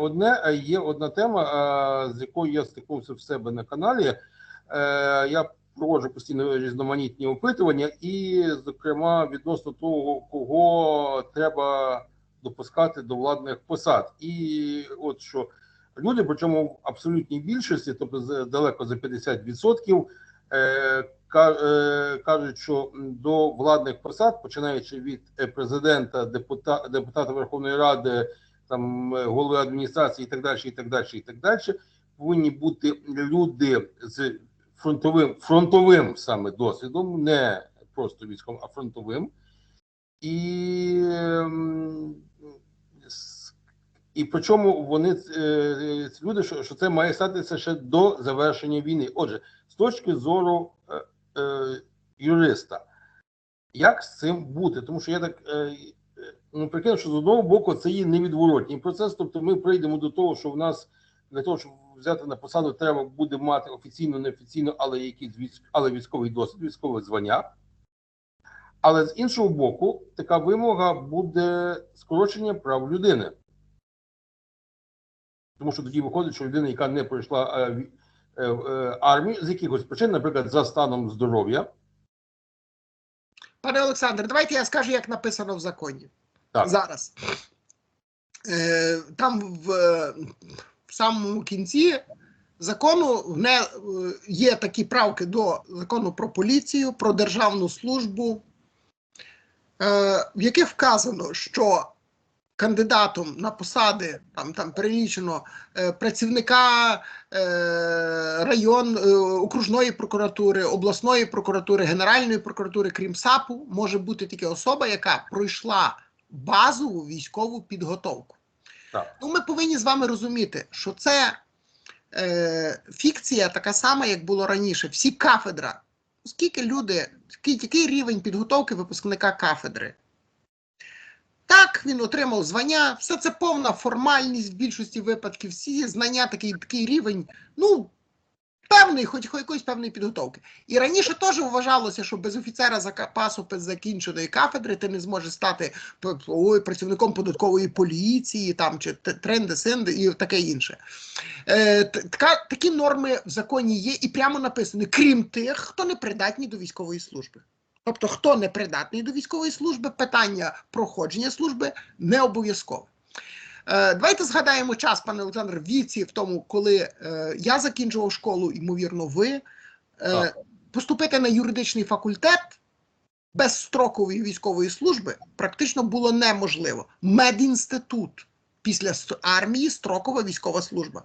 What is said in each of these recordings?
одне, є одна тема, з якою я стикнувся в себе на каналі. Е, Я проводжу постійно різноманітні опитування, і, зокрема, відносно того, кого треба допускати до владних посад. І от що люди, причому в абсолютній більшості, тобто далеко за 50%, е, е, кажуть, що до владних посад, починаючи від президента, депутата, депутата Верховної Ради, там е, голови адміністрації і так далі, і так далі, і так далі, повинні бути люди з фронтовим фронтовим саме досвідом, не просто військовим, а фронтовим. І, ем, і причому вони е, ці люди, що, що це має статися ще до завершення війни. Отже, з точки зору е, е, юриста, як з цим бути? Тому що я так е, ну, прикинув, що з одного боку це є невідворотній процес. Тобто, ми прийдемо до того, що в нас для того, щоб взяти на посаду, треба буде мати офіційно, неофіційно, але військ, але військовий досвід, військове звання. Але з іншого боку, така вимога буде скорочення прав людини. Тому що тоді виходить, що людина, яка не пройшла е, е, е, армію з якихось причин, наприклад, за станом здоров'я, Пане Олександре, давайте я скажу, як написано в законі. Так. Зараз. Е, там в, в самому кінці закону не, е, є такі правки до закону про поліцію, про державну службу, е, в яких вказано, що кандидатом на посади, там, там перелічено е, працівника е, район е, окружної прокуратури, обласної прокуратури, Генеральної прокуратури, крім САПу, може бути тільки особа, яка пройшла базову військову підготовку. Так. Ну, ми повинні з вами розуміти, що це е, фікція така сама, як було раніше. Всі кафедра. Скільки люди, який, який рівень підготовки випускника кафедри? Так, він отримав звання, все це повна формальність в більшості випадків, всі знання, такий, такий рівень, ну, певний, хоч, якоїсь певної підготовки. І раніше теж вважалося, що без офіцера запасу закінченої кафедри ти не зможеш стати ой, працівником податкової поліції там, чи тренди, синди і таке інше. Е, така, такі норми в законі є і прямо написано, крім тих, хто не придатні до військової служби. Тобто, хто не придатний до військової служби, питання проходження служби не обов'язкове. Е, давайте згадаємо час, пане Олександр, віці, в тому, коли е, я закінчував школу, ймовірно, ви е, Так. поступити на юридичний факультет без строкової військової служби практично було неможливо. Медінститут після армії строкова військова служба.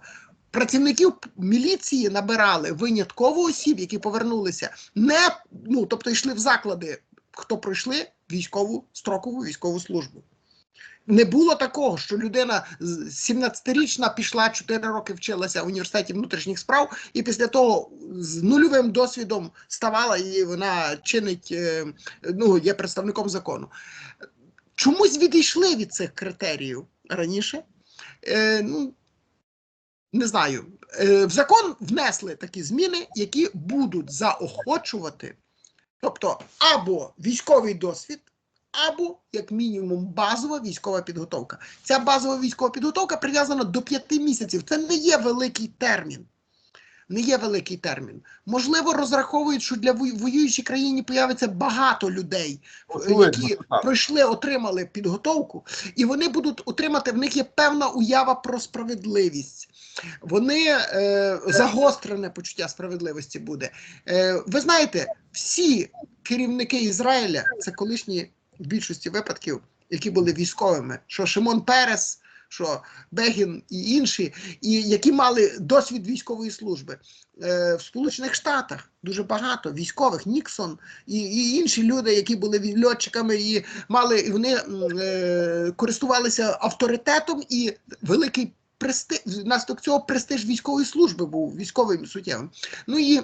Працівників міліції набирали винятково осіб, які повернулися, не ну тобто йшли в заклади, хто пройшли військову строкову військову службу. Не було такого, що людина 17-річна пішла 4 роки вчилася в університеті внутрішніх справ, і після того з нульовим досвідом ставала і вона чинить, е, ну є представником закону. Чомусь відійшли від цих критеріїв раніше. Е, ну, не знаю. Е, в закон внесли такі зміни, які будуть заохочувати, тобто або військовий досвід, або, як мінімум, базова військова підготовка. Ця базова військова підготовка прив'язана до п'яти місяців. Це не є великий термін. Не є великий термін. Можливо, розраховують, що для воюючій країні появиться багато людей, які пройшли, отримали підготовку, і вони будуть отримати. В них є певна уява про справедливість. Вони е, загострене почуття справедливості буде. Е, ви знаєте, всі керівники Ізраїля це колишні в більшості випадків, які були військовими, що Шимон Перес, що Бегін і інші, і які мали досвід військової служби. Е, в Сполучених Штатах дуже багато військових, Ніксон і, і інші люди, які були льотчиками і мали, і вони е, користувалися авторитетом і великий престиж, внаслідок цього престиж військової служби був військовим суттєвим. Ну і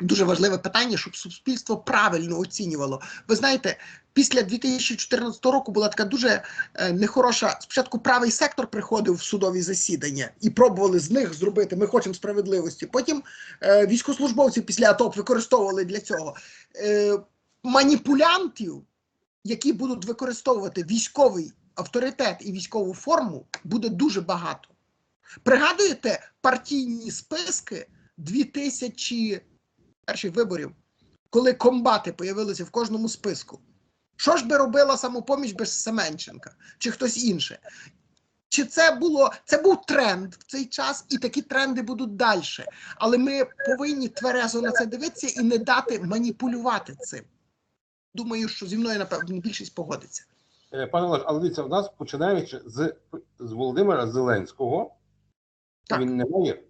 дуже важливе питання, щоб суспільство правильно оцінювало. Ви знаєте, після 2014 року була така дуже е, нехороша. Спочатку правий сектор приходив в судові засідання і пробували з них зробити. Ми хочемо справедливості. Потім е, військовослужбовці після АТО використовували для цього е, маніпулянтів, які будуть використовувати військовий авторитет і військову форму, буде дуже багато. Пригадуєте партійні списки 2000 перших виборів, коли комбати появилися в кожному списку? Що ж би робила самопоміч без Семенченка чи хтось інше? Чи це було це був тренд в цей час, і такі тренди будуть далі. Але ми повинні тверезо на це дивитися і не дати маніпулювати цим. Думаю, що зі мною напевно більшість погодиться. Е, Пане Олег, але дивіться, у нас починаючи з, з Володимира Зеленського, Так. він не має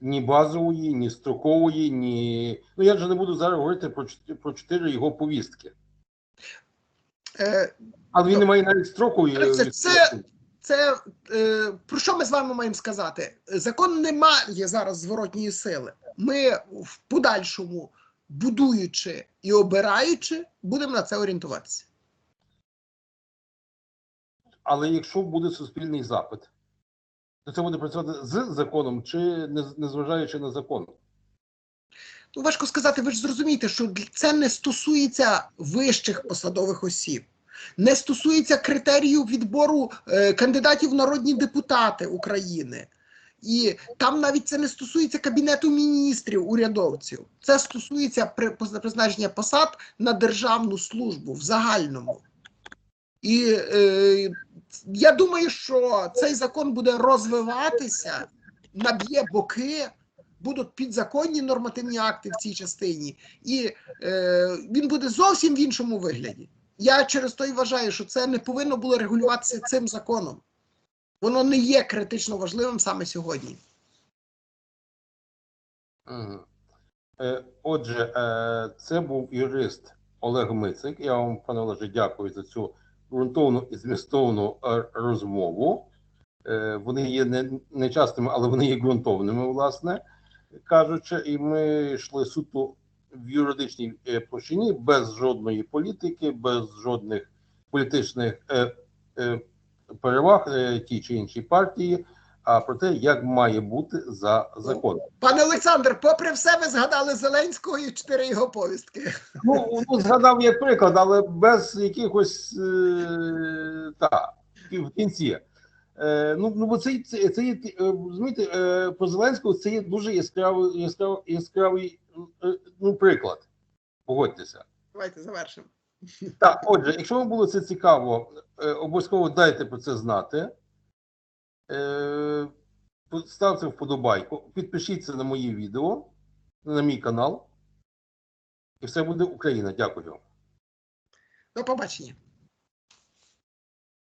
ні базової, ні строкової, ні. Ну я вже не буду зараз говорити про, про чотири його повістки. Е, Але він не має навіть строкової. Це- це- це е, про що ми з вами маємо сказати? Закон не має зараз зворотньої сили. Ми в подальшому, будуючи і обираючи, будемо на це орієнтуватися. Але якщо буде суспільний запит, то це буде працювати з законом чи не, незважаючи на закон. Ну, важко сказати, ви ж зрозумієте, що це не стосується вищих посадових осіб, не стосується критеріїв відбору е, кандидатів в народні депутати України. І там навіть це не стосується кабінету міністрів, урядовців. Це стосується при, призначення посад на державну службу в загальному. І е, я думаю, що цей закон буде розвиватися, наб'є боки, будуть підзаконні нормативні акти в цій частині, і е, він буде зовсім в іншому вигляді. Я через то і вважаю, що це не повинно було регулюватися цим законом. Воно не є критично важливим саме сьогодні. Е, Отже, е, це був юрист Олег Мицик. Я вам, пане Олеже, дякую за цю ґрунтовну і змістовну е, розмову. Е, Вони є не, не частими, але вони є ґрунтовними, власне кажучи, і ми йшли суто в юридичній е, площині без жодної політики, без жодних політичних переваг тій чи іншій партії, а про те, як має бути за законом. Пане Олександр, попри все, ви згадали Зеленського і чотири його повістки. Ну, ну згадав як приклад, але без якихось е, та в кінці. Е, ну, ну бо це, це, це є е, розумієте, е, про Зеленського це є дуже яскравий яскравий, яскравий е, ну, приклад. Погодьтеся. Давайте завершимо. Так, отже, якщо вам було це цікаво, е, обов'язково дайте про це знати. Е, ставте вподобайку, підпишіться на мої відео, на мій канал. І все буде Україна. Дякую. До побачення.